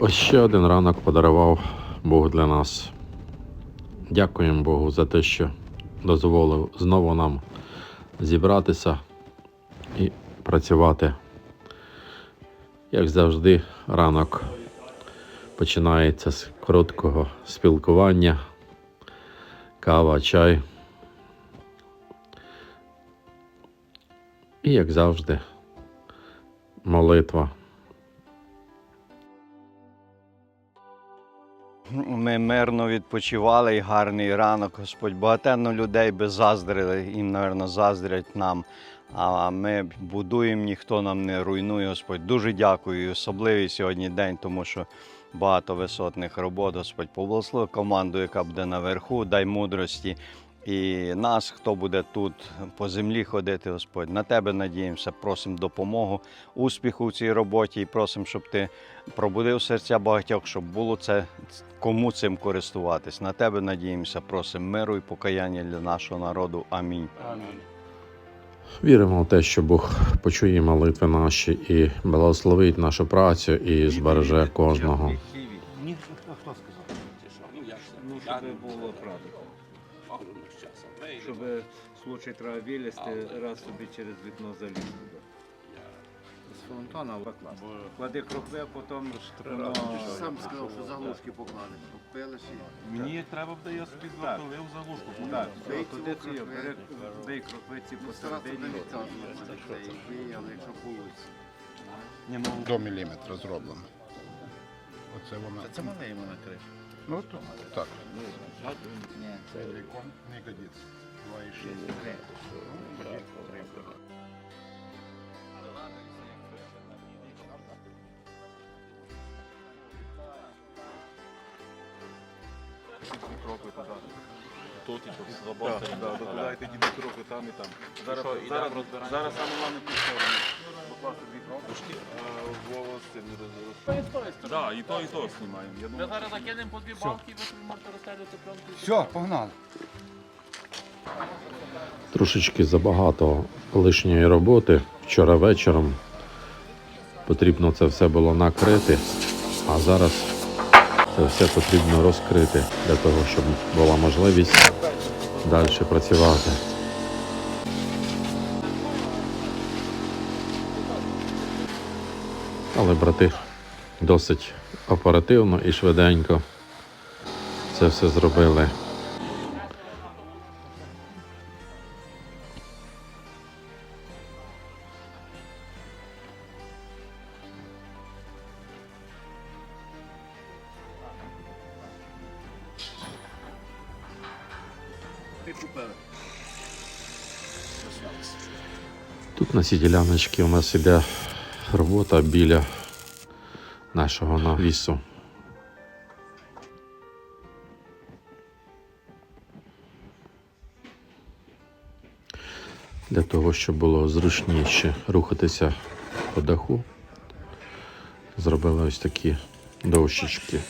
Ось ще один ранок подарував Бог для нас. Дякуємо Богу за те, що дозволив знову нам зібратися і працювати. Як завжди, ранок починається з короткого спілкування, кава, чай. І як завжди, молитва. Ми мирно відпочивали і гарний ранок. Господь багатенно людей би заздрили, їм, мабуть, заздрять нам. А ми будуємо, ніхто нам не руйнує, Господь. Дуже дякую. І Особливий сьогодні день, тому що багато висотних робот, Господь. Поблагослови команду, яка буде наверху, дай мудрості. І нас, хто буде тут по землі ходити, Господь, на тебе надіємося, просимо допомогу, успіху в цій роботі і просимо, щоб ти пробудив серця багатьох, щоб було це кому цим користуватись. На тебе надіємося, просимо миру і покаяння для нашого народу. Амінь. Віримо в те, що Бог почує молитви наші і благословить нашу працю і збереже кожного. Ні, хто сказав? Ну? Ну, щоб було знаю. Правда. Часом. Щоб случай треба вилізти, раз собі через вікно заліз туди. З фонтана покласти. Клади крокви, потім воно... Сам сказав, що заглушки і Мені треба буде, я собі запилив заглушку. Так, туди ці бери, бий кроквиці посередині. але якщо вийде. Ну, до міліметра зроблено. Оце вона. Це мале йому накрив. Ну то так. Ні, це Вікон не годиться. 2,6. кроки туди. Тут і тут так, додайте ді кроки там і там. Зараз, зараз, зараз саме головне. Покласти дві кнопочки, а Вова не розуміє. Так, і то, і то знімаємо. Я Ми думаю, зараз закинемо по дві балки, і ви собі можете розстелювати пленку. Все, погнали. Трошечки забагато лишньої роботи. Вчора вечором потрібно це все було накрити, а зараз це все потрібно розкрити для того, щоб була можливість далі працювати. Але брати досить оперативно і швиденько це все зробили. Тут на цій діляночці у нас іде робота біля нашого навісу. Для того, щоб було зручніше рухатися по даху, зробили ось такі дощечки.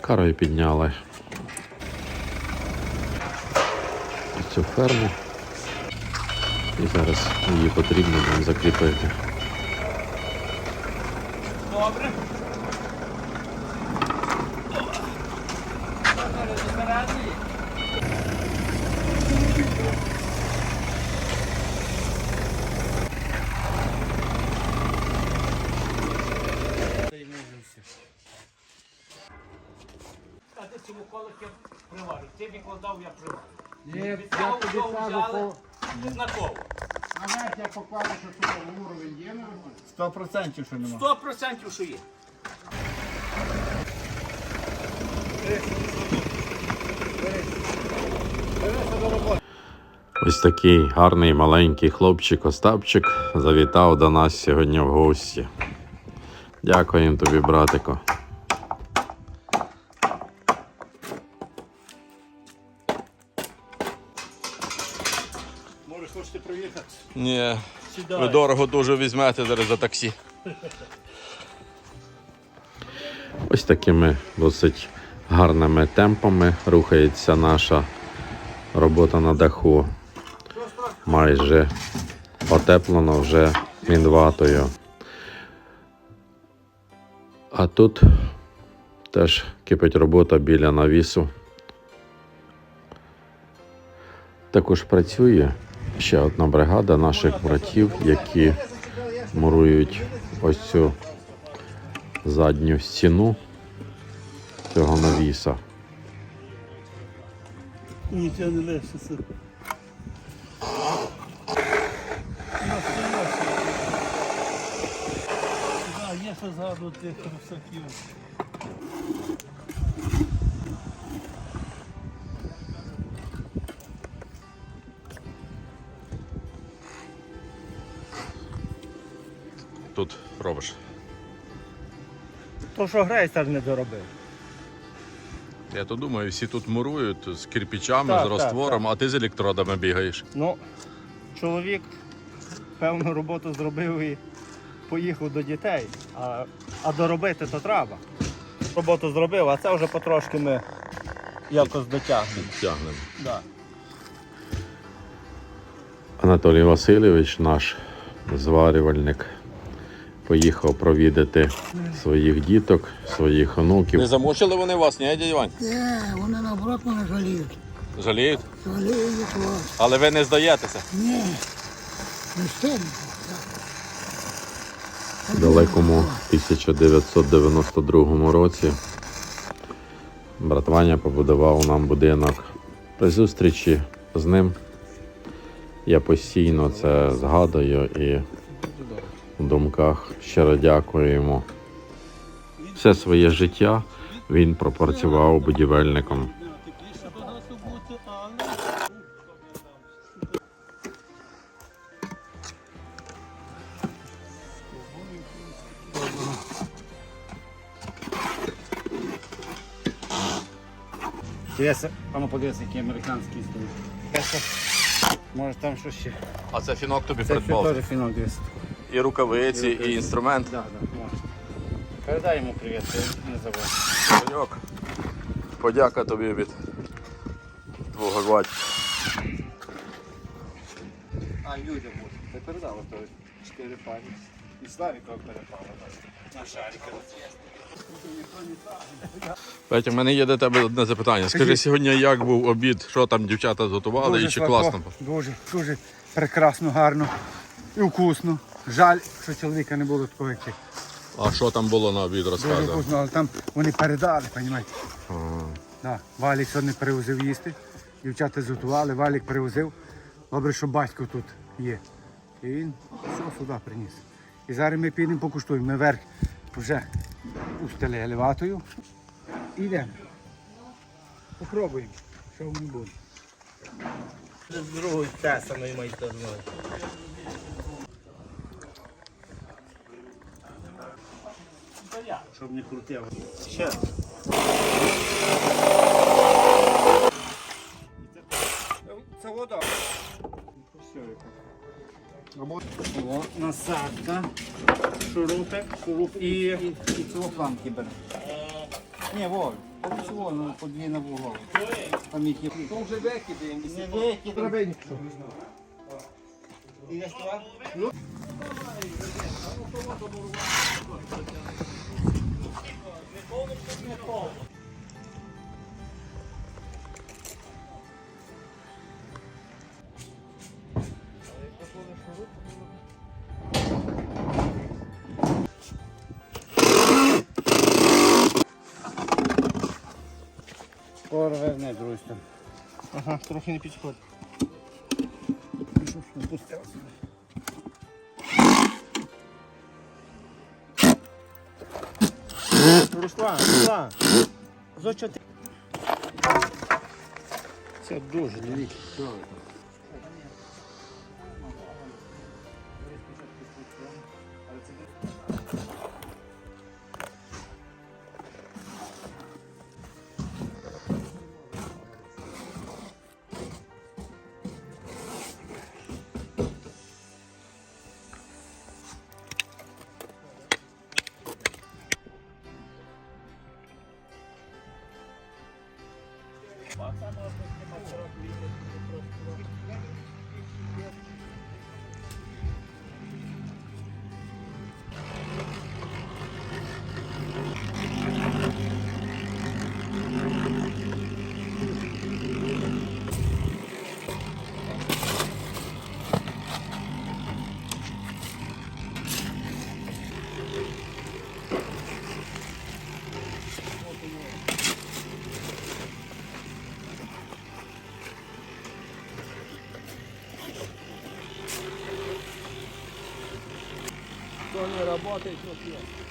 Карою підняли цю ферму. І зараз її потрібно нам закріпити. А ти цьому колики приварив. Ти відкладав, я приварив. Ні, я Від цього тобі всього кажу, взяли по... Однаково. А знаєте, я покладу, що тут уровень є на роботі? Сто процентів, що нема. Сто процентів, що є. Ось такий гарний маленький хлопчик Остапчик завітав до нас сьогодні в гості. Дякуємо тобі, братико. Може, хочете приїхати? Ні, ви дорого дуже візьмете зараз за таксі. Ось такими досить гарними темпами рухається наша робота на даху. Майже потеплено вже мінватою. А тут теж кипить робота біля навісу. Також працює ще одна бригада наших братів, які мурують ось цю задню стіну цього навіса. Нічого не лишиться. Да, є що згадувати тих робиш. То, що грейстер не доробив. Я то думаю, всі тут мурують з кирпичами, Так, з так, розтвором, а ти з електродами бігаєш. Ну, чоловік певну роботу зробив і поїхав до дітей, а, а доробити то треба. Роботу зробив, а це вже потрошки ми якось дотягнемо. Тягнемо. Да. Анатолій Васильович, наш зварювальник, поїхав провідати своїх діток, своїх онуків. Не замучили вони вас, ні, дядя Вань? Ні, вони наоборот мене жаліють. Жаліють? Жаліють вас. Але ви не здаєтеся. Ні. Не стидно. В далекому 1992 році брат Ваня побудував нам будинок. При зустрічі з ним я постійно це згадую і в думках щиро дякую йому. Все своє життя він пропрацював будівельником. Дивися, пану подивися, який американський здобув. Може там що ще? А це фінок тобі Це придбав. теж фінок дивися. І рукавиці, і інструмент. Да, да, можна. Передай йому привіт, я не забув. Саньок, подяка тобі від твого батька. А, буде. Ти передала то чотири парі. І Славіка перепала. На шарика. Петя, в мене є до тебе одне запитання. Скажи сьогодні, як був обід, що там дівчата зготували і чи класно? Дуже, дуже прекрасно, гарно і вкусно. Жаль, що чоловіка не було такого, як ти. А що там було на обід, Дуже вкусно, але там вони передали, розумієте? Да. Валік сьогодні привозив їсти. Дівчата зготували, Валік привозив. Добре, що батько тут є. І він все сюди приніс. І зараз ми підемо покуштуємо. Ми верх вже устелили ватою. І йдемо. Попробуємо, що воно буде. з другою те самої Щоб не крутило. Ще. Це вода. О, насадка, шурупик, шуруп і, і цього фламки бере. Ні, Воль, от цього, ну, подвійна вугол. Там їх є. То вже викидаємо. Не викидаємо. І не става? Порве сторону. Ага, трохи не підходить. Ну, що ж, Руслан, Руслан, за що ти? Це дуже дивіться. Хто не працює, то п'є.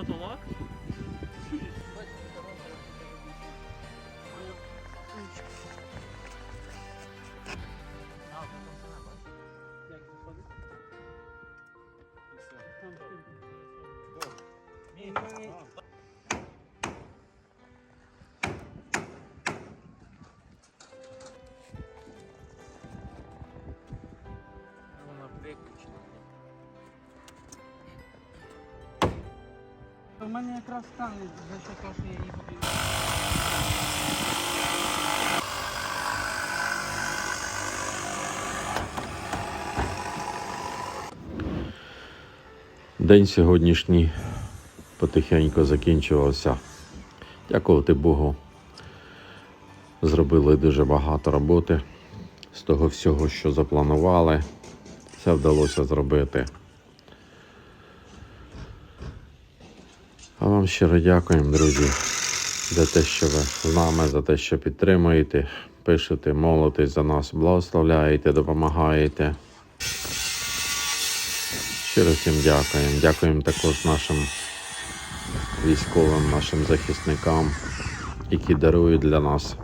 katalog. У мене якраз стане за що то, що я їх День сьогоднішній потихеньку закінчувався. Дякувати Богу. Зробили дуже багато роботи з того всього, що запланували. Це вдалося зробити. Вам щиро дякуємо, друзі, за те, що ви з нами, за те, що підтримуєте, пишете, молитесь за нас, благословляєте, допомагаєте. Щиро всім дякуємо. Дякуємо також нашим військовим, нашим захисникам, які дарують для нас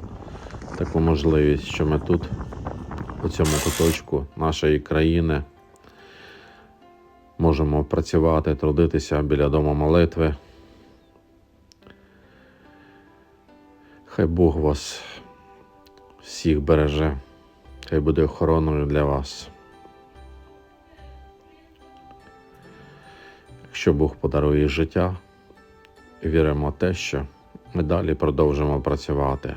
таку можливість, що ми тут, у цьому куточку нашої країни, можемо працювати, трудитися біля дому молитви. Хай Бог вас всіх береже, хай буде охороною для вас. Якщо Бог подарує життя, віримо в те, що ми далі продовжимо працювати.